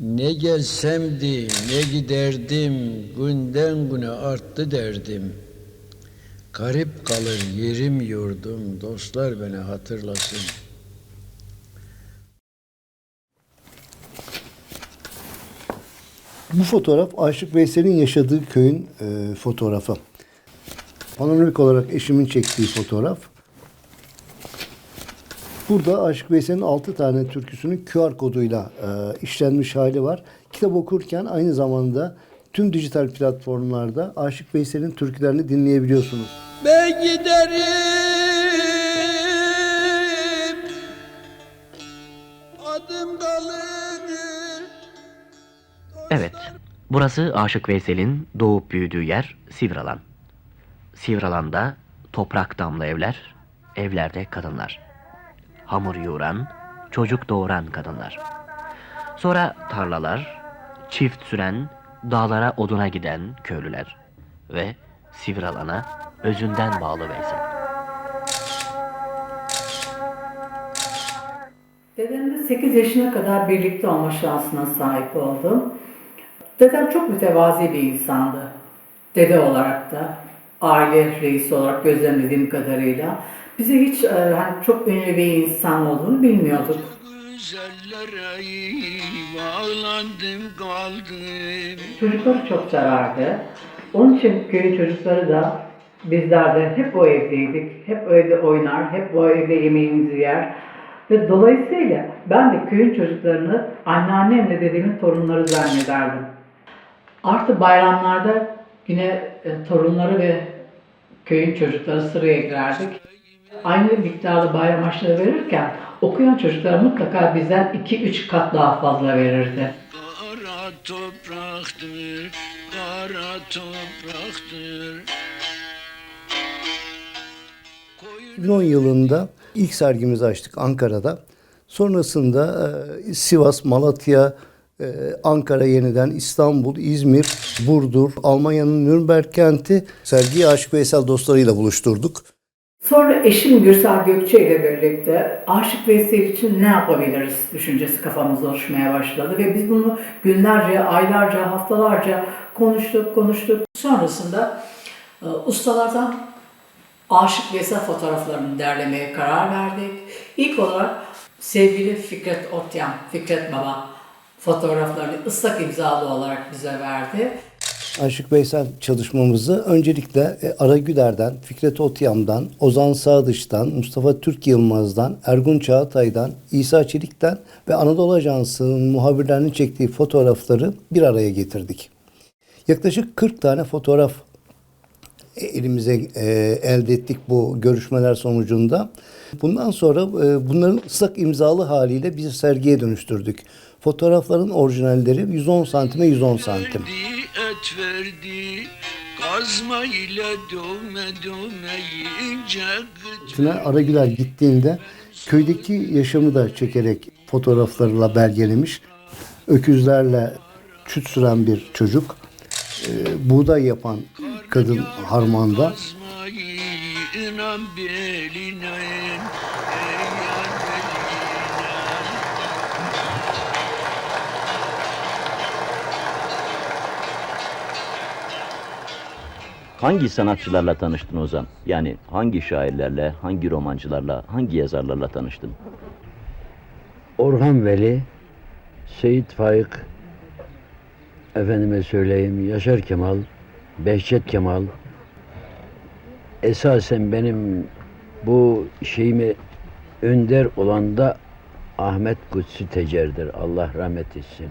Ne gelsemdi, ne giderdim, günden güne arttı derdim. Garip kalır yerim yurdum, dostlar beni hatırlasın. Bu fotoğraf Aşık Veysel'in yaşadığı köyün e, fotoğrafı. Panoramik olarak eşimin çektiği fotoğraf. Burada Aşık Veysel'in 6 tane türküsünün QR koduyla e, işlenmiş hali var. Kitap okurken aynı zamanda tüm dijital platformlarda Aşık Veysel'in türkülerini dinleyebiliyorsunuz. Ben giderim, adım kalır. Evet, burası Aşık Veysel'in doğup büyüdüğü yer Sivralan. Sivralan'da toprak damlı evler, evlerde kadınlar. Hamur yoğuran, çocuk doğuran kadınlar. Sonra tarlalar, çift süren, dağlara oduna giden köylüler. Ve Sivralan'a özünden bağlı Veysel. Dedemle 8 yaşına kadar birlikte olma şansına sahip oldum. Dedem çok mütevazi bir insandı. Dede olarak da, aile reisi olarak gözlemlediğim kadarıyla. Bize hiç e, hani çok ünlü bir insan olduğunu bilmiyorduk. Güzellere bağlandım kaldım. Çocukları çok severdi. Onun için köyün çocukları da bizler de hep o evdeydik. Hep o evde oynar, hep o evde yemeğimizi yer. Ve dolayısıyla ben de köyün çocuklarını anneannemle dedemin torunları zannederdim. Artı bayramlarda yine e, torunları ve köyün çocukları sıraya girerdik. Aynı miktarda bayram harçlığı verirken okuyan çocuklar mutlaka bizden 2-3 kat daha fazla verirdi. Kara topraktır, kara topraktır. 2010 yılında ilk sergimizi açtık Ankara'da. Sonrasında e, Sivas, Malatya, e, Ankara yeniden, İstanbul, İzmir, Burdur, Almanya'nın Nürnberg kenti sergiyi Aşık Veysel dostlarıyla buluşturduk. Sonra eşim Gürsel Gökçe ile birlikte Aşık Veysel için ne yapabiliriz düşüncesi kafamızda oluşmaya başladı. Ve biz bunu günlerce, aylarca, haftalarca konuştuk, konuştuk. Sonrasında e, ustalardan Aşık Veysel fotoğraflarını derlemeye karar verdik. İlk olarak sevgili Fikret Otyan, Fikret Baba fotoğraflarını ıslak imzalı olarak bize verdi. Aşık Veysel çalışmamızı öncelikle e, Ara Güler'den, Fikret Otyam'dan, Ozan Sağdış'tan, Mustafa Türk Yılmaz'dan, Ergun Çağatay'dan, İsa Çelik'ten ve Anadolu Ajansı'nın muhabirlerinin çektiği fotoğrafları bir araya getirdik. Yaklaşık 40 tane fotoğraf e, elimize e, elde ettik bu görüşmeler sonucunda. Bundan sonra e, bunların ıslak imzalı haliyle bir sergiye dönüştürdük. Fotoğrafların orijinalleri 110 santime 110 santim. Et verdi, kazma ile dövme dövme Aragüler gittiğinde köydeki yaşamı da çekerek fotoğraflarla belgelemiş. Öküzlerle çüt süren bir çocuk, e, buğday yapan kadın harmanda, Kazmayı inan beline, Hangi sanatçılarla tanıştın Ozan? Yani hangi şairlerle, hangi romancılarla, hangi yazarlarla tanıştın? Orhan Veli, Seyit Faik, efendime söyleyeyim Yaşar Kemal, Behçet Kemal. Esasen benim bu şeyimi önder olan da Ahmet Kutsi Tecer'dir. Allah rahmet etsin.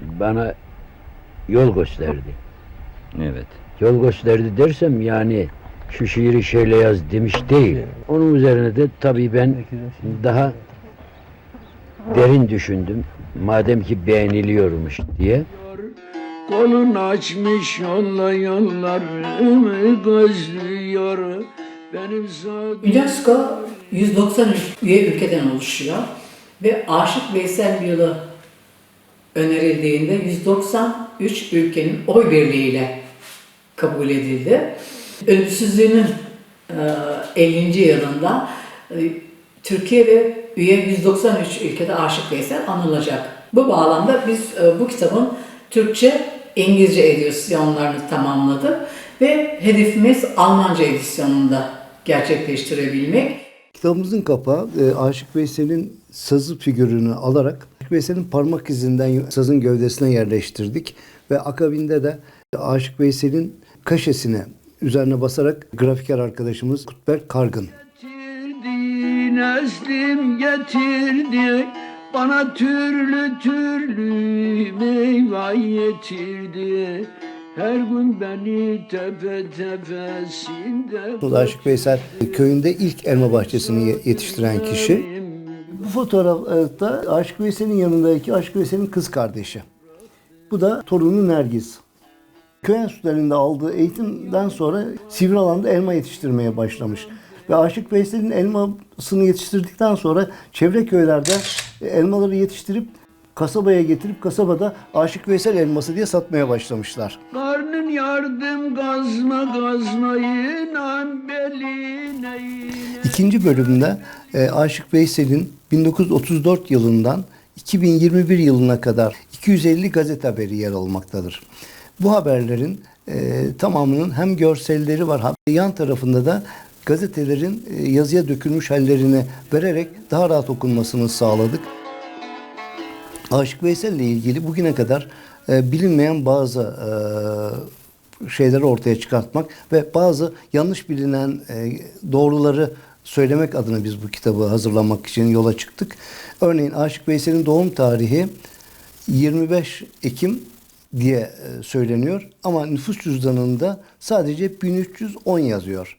Bana yol gösterdi. Evet. Yol gösterdi dersem yani şu şiiri şöyle yaz demiş değil. Onun üzerine de tabii ben daha derin düşündüm. Madem ki beğeniliyormuş diye. Kolun açmış yolla yollarımı gözlüyor. Benim sağ UNESCO 193 üye ülkeden oluşuyor ve Aşık Veysel yılı önerildiğinde 193 ülkenin oy birliğiyle kabul edildi. Ölümsüzlüğünün e, 50. yılında e, Türkiye ve üye 193 ülkede Aşık Veysel anılacak. Bu bağlamda biz e, bu kitabın Türkçe, İngilizce edisyonlarını tamamladık ve hedefimiz Almanca edisyonunda gerçekleştirebilmek. Kitabımızın kapağı e, Aşık Veysel'in sazı figürünü alarak Aşık Veysel'in parmak izinden sazın gövdesine yerleştirdik ve akabinde de Aşık Veysel'in kaşesini üzerine basarak grafiker arkadaşımız Kutber Kargın Getirdi neslim getirdi bana türlü türlü meyve getirdi her gün beni tepe tepesinde Aşık Veysel köyünde ilk elma bahçesini ye- yetiştiren kişi. Bu fotoğrafta Aşık Veysel'in yanındaki Aşık Veysel'in kız kardeşi. Bu da torunu Nergis. Köy enstitülerinde aldığı eğitimden sonra Sivrialan'da elma yetiştirmeye başlamış. Ve Aşık Veysel'in elmasını yetiştirdikten sonra çevre köylerde elmaları yetiştirip kasabaya getirip kasabada Aşık Veysel elması diye satmaya başlamışlar. Karnın yardım gazma gazmayla beline İkinci bölümde e, Aşık Veysel'in 1934 yılından 2021 yılına kadar 250 gazete haberi yer almaktadır. Bu haberlerin e, tamamının hem görselleri var yan tarafında da gazetelerin e, yazıya dökülmüş hallerini vererek daha rahat okunmasını sağladık. Aşık Veysel ile ilgili bugüne kadar e, bilinmeyen bazı e, şeyleri ortaya çıkartmak ve bazı yanlış bilinen e, doğruları söylemek adına biz bu kitabı hazırlamak için yola çıktık. Örneğin Aşık Veysel'in doğum tarihi 25 Ekim diye e, söyleniyor ama nüfus cüzdanında sadece 1310 yazıyor.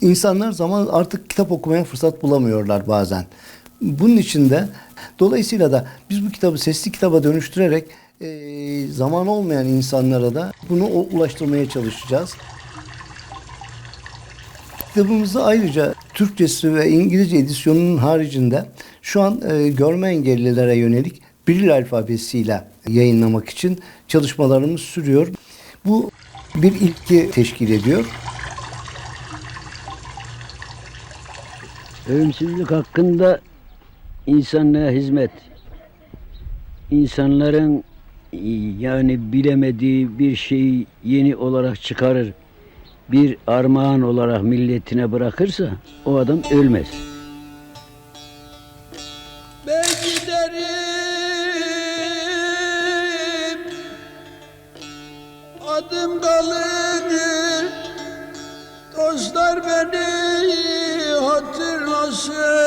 İnsanlar zaman artık kitap okumaya fırsat bulamıyorlar bazen. Bunun için de dolayısıyla da biz bu kitabı sesli kitaba dönüştürerek e, zaman olmayan insanlara da bunu ulaştırmaya çalışacağız. Kitabımızda ayrıca Türkçesi ve İngilizce edisyonunun haricinde şu an e, görme engellilere yönelik Bril alfabesiyle yayınlamak için çalışmalarımız sürüyor. Bu bir ilki teşkil ediyor. Ölümsüzlük hakkında insanlığa hizmet. İnsanların yani bilemediği bir şeyi yeni olarak çıkarır. Bir armağan olarak milletine bırakırsa o adam ölmez. Adım kalır Dostlar beni hatırlasın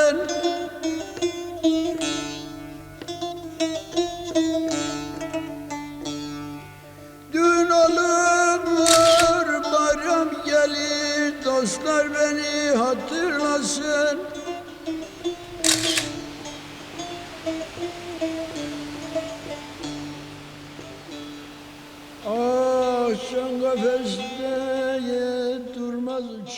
Kafeste durmaz bir